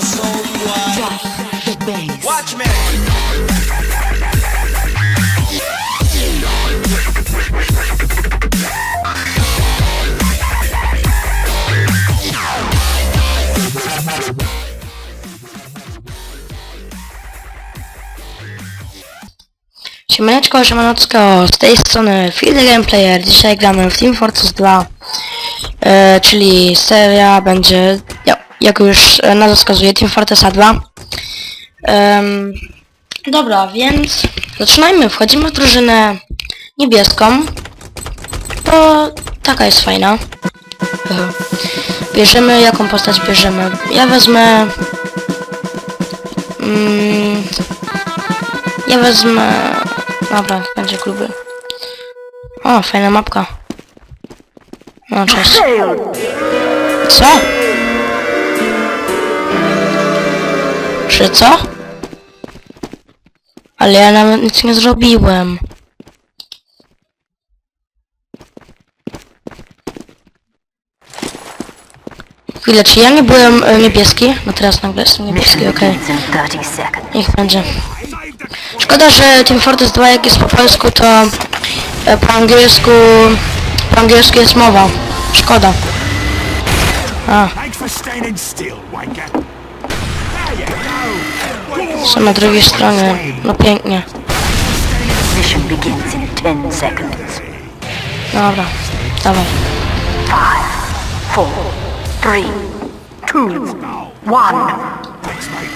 the bass. Watch me. Siemaneczko, siemaneczko, z tej strony Field Gameplayer. Dzisiaj gramy w Team Fortress 2, e, czyli seria będzie, ja- jak już e, nazwa wskazuje, Team Fortressa 2. Em, dobra, więc zaczynajmy. Wchodzimy w drużynę niebieską. To taka jest fajna. Bierzemy, jaką postać bierzemy? Ja wezmę... Mm, ja wezmę... Dobra, będzie gruby. O, fajna mapka. No, cześć. Co? Czy co? Ale ja nawet nic nie zrobiłem. Chwilę, czy ja nie byłem e, niebieski? No teraz nagle jestem niebieski, okej. Begins in 30 seconds. Niech będzie. Szkoda, że Team Fortress 2 jak jest po polsku, to e, po angielsku po angielsku jest mowa. Szkoda. A, Thanks for standing still, wanker. There you go. Są na drugiej stronie. No pięknie. Mission begins in 10 seconds. Dobra, dawaj. Four, three, two, one. Thanks, mate.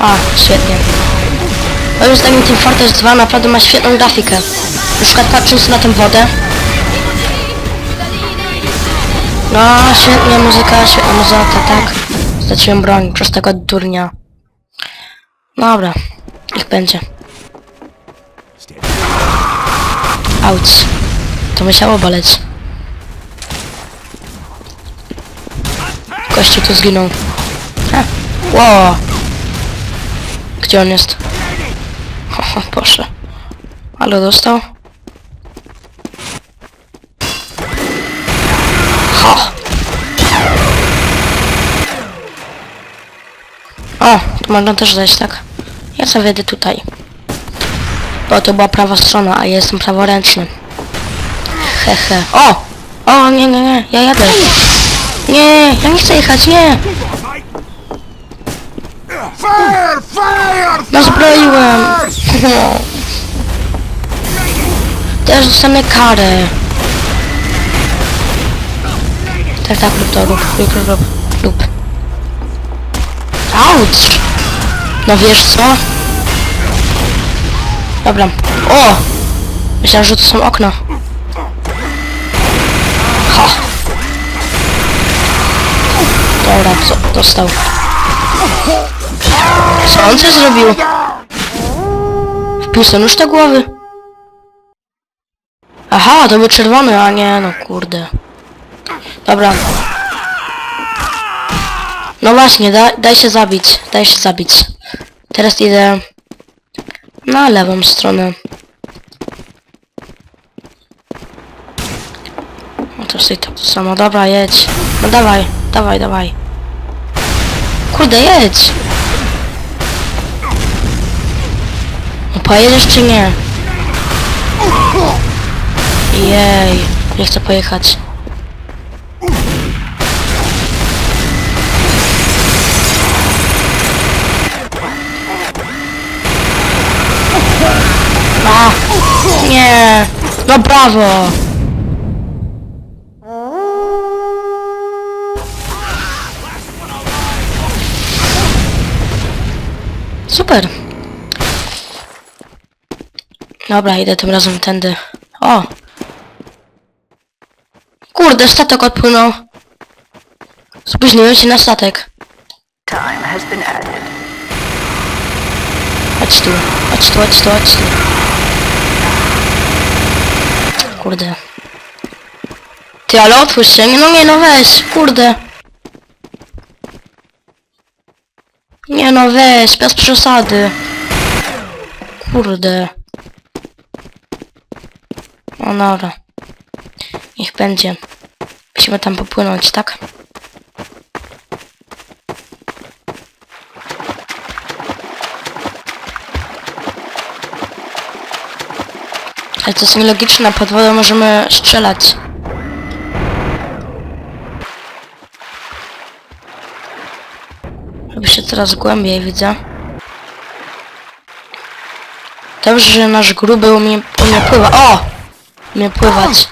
A, świetnie. Moim zdaniem Team Fortress 2 naprawdę ma świetną grafikę. Na przykład patrząc na tę wodę. No, świetnie muzyka, świetna muzyka, tak. Straciłem broń przez tego durnia. Dobra, niech będzie. Auć. To musiało boleć. Kościół tu zginął. Ha. Wow. Gdzie on jest? O, proszę. Ale dostał? Ha! O, tu można też zejść, tak? Ja sobie wejdę tutaj. Bo to była prawa strona, a ja jestem praworęczny. Hehe. O! O, nie, nie, nie, ja jadę. Nie, ja nie chcę jechać, nie! Fire! Fire! Nazbroiłem! Też dostanę karę. Tak, tak, lub to, lub, lub, lub, lub, lub. No wiesz co? Dobra. O! Myślałem, że to są okna. Ha! Dobra, co? Dostał. Co on coś zrobił? Wpił sobie nóż do głowy. Aha, to był czerwony, a nie, no kurde. Dobra. No właśnie, da, daj się zabić, daj się zabić. Teraz idę na lewą stronę. No to jest to, to samo, dobra, jedź. No dawaj, dawaj, dawaj. Kurde, jedź! No pojedziesz czy nie? Jej, nie chcę pojechać. Nie, no brawo. Super. Dobra, idę tym razem tędy. O! Kurde, statek odpłynął. Spóźniłem się na statek. Time has been added. Chodź tu, chodź tu, chodź tu, chodź tu. Kurde. Ty, ale otwórz się. Nie, no nie, no weź, kurde. Nie no weź, bez przesady. Kurde. No dobra. Niech będzie. Musimy tam popłynąć, tak? Ale to jest nielogiczne, pod wodą możemy strzelać. Robi się coraz głębiej, widzę. Dobrze, że nasz gruby umie, umie pływać. O! Umie pływać.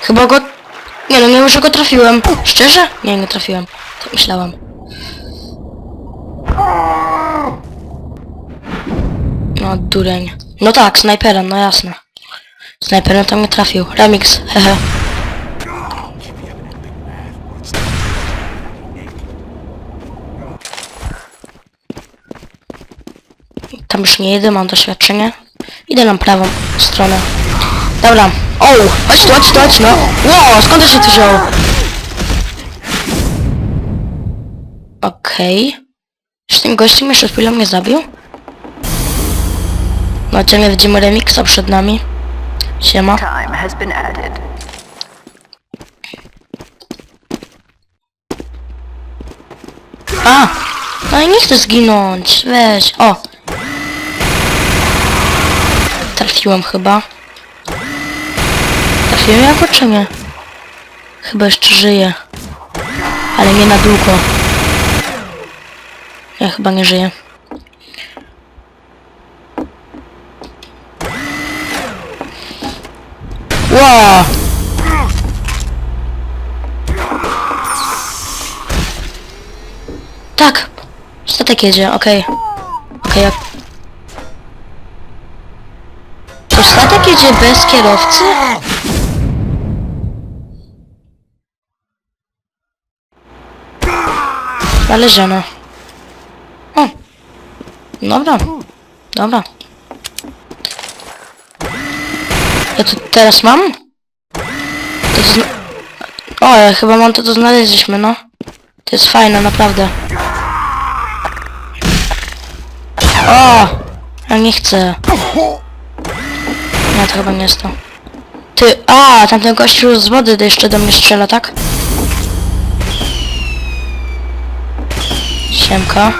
Chyba go... Nie no, nie wiem, że go trafiłem. Szczerze? Nie, nie trafiłem. Tak myślałem. No, dureń. No tak, snajperem, no jasne. Snajperem tam nie trafił. Remix, hehe. Tam już nie jedę, mam doświadczenie. Idę na prawą stronę. Dobra. O! Chodź tu, chodź tu, chodź no! Wow, skąd to się tu wziął? Okej. Czy ten gościu mnie przed chwilą mnie zabił? Ciągle widzimy remixa przed nami. Siema. Time has been added. A! No i nie chcę zginąć. Weź. O! Trafiłem chyba. Trafiłem jako czy nie? Chyba jeszcze żyję. Ale nie na długo. Ja chyba nie żyję. Tak! Statek jedzie, okej. Okej, ok. To statek jedzie bez kierowcy? Znalezione. O! Dobra. Dobra. Ja tu teraz mam? To to. O, ja chyba mam to, co znaleźliśmy, no. To jest fajne, naprawdę. O! Ja nie chcę. Nie, to chyba nie jest to. Ty, a, tamten gościu z wody jeszcze do mnie strzela, tak? Siemka.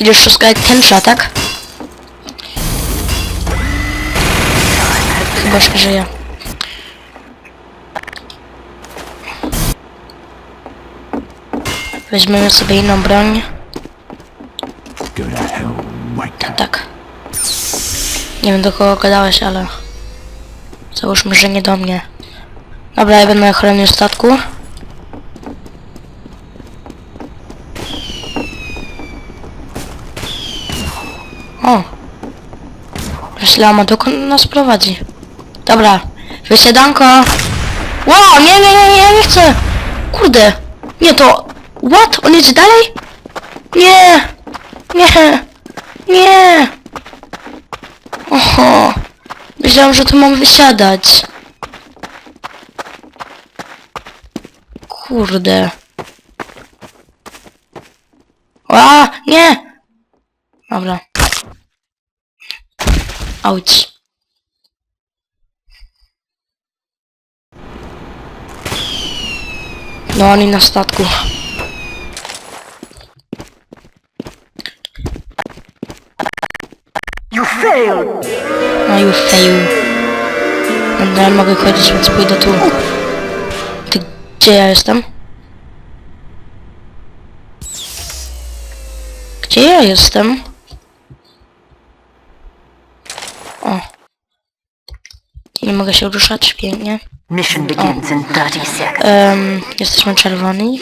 Już wszystko jak tęcza, tak? Nie żyje. Weźmiemy sobie inną broń. Wanker. Tak. Nie wiem do kogo gadałeś, ale... Załóżmy, że nie do mnie. Dobra, ja będę chronił statku. O! Myślałam, dokąd nas prowadzi? Dobra, wysiadanko! Wow, nie, nie, nie, nie, nie chcę! Kurde! Nie, to... What? On jedzie dalej? Nie! Nie! Nie! Oho! Myślałam, że tu mam wysiadać. Kurde. A, nie! Dobra. Auć. No oni na statku. You failed! No you fail. No ja mogę chodzić, więc pójdę tu. Ty, gdzie ja jestem? Gdzie ja jestem? O. Nie mogę się ruszać, pięknie. Mission begins in 30 seconds. Um, jesteśmy czerwoni.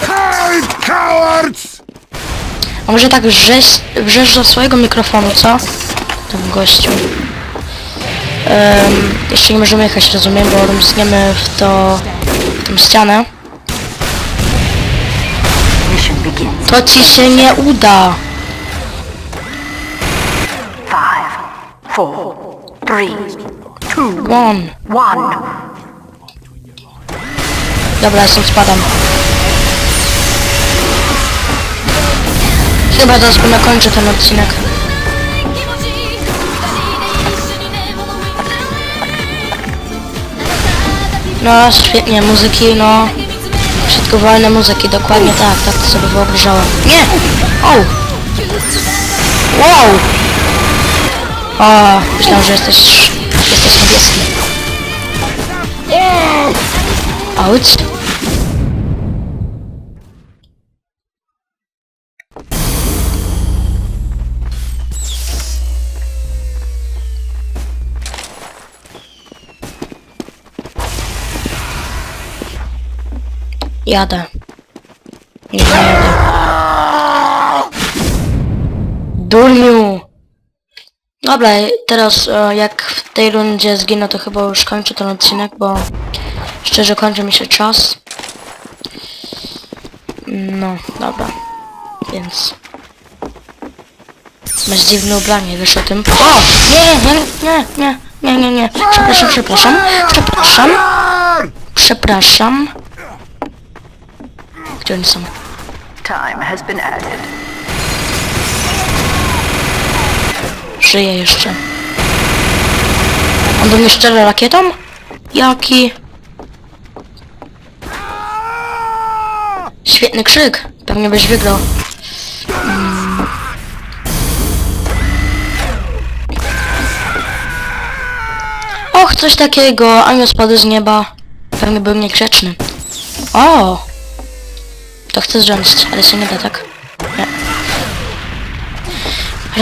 Hide, cowards! A może tak wrzesz, wrzesz do swojego mikrofonu, co? Ten gościu. Um, jeszcze nie możemy jechać, rozumiem, bo rumsniemy w to... w tą ścianę. Mission begins. To ci się nie uda! Five, four, three, two, One. one. Dobra, ja stąd spadam. Chyba zaraz będę kończył ten odcinek. No, świetnie, muzyki, no... Wszystko wolne muzyki, dokładnie tak, tak to sobie wyobrażałem. Nie! O! Wow! O, myślałem, że jesteś... jesteś niebieski. Auć. Jadę. Nie, jadę. Dobra, teraz e, jak tej rundzie zginę, to chyba już kończę ten odcinek, bo szczerze kończy mi się czas. No, dobra. Więc... Masz dziwne ubranie, wiesz o tym? O! Nie, nie, nie, nie, nie, nie, nie. Przepraszam, przepraszam, przepraszam, przepraszam. Gdzie oni są? Time has been added. Żyje jeszcze. On do mnie rakietą? Jaki? Świetny krzyk. Pewnie byś wygrał. Mm. Och, coś takiego. Anioł spadł z nieba. Pewnie był niegrzeczny. O! To chcę zrządzić, ale się nie da, tak? Nie.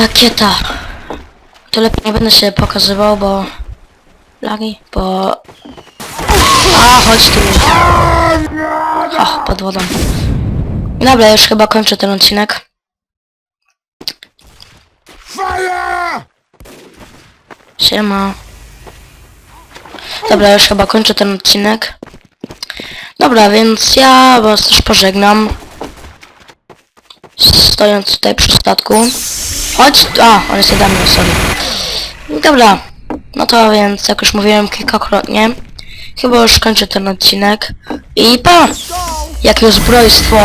Rakieta. To lepiej nie będę się pokazywał, bo... Lagi, bo... A, chodź tu. O, pod wodą. Dobra, już chyba kończę ten odcinek. Siema. Dobra, już chyba kończę ten odcinek. Dobra, więc ja was też pożegnam. Stojąc tutaj przy statku. Chodź, a, on jest mnie, sorry. Dobra, no to więc, jak już mówiłem kilkakrotnie, chyba już kończę ten odcinek. I pa! Jakie zbrojstwo!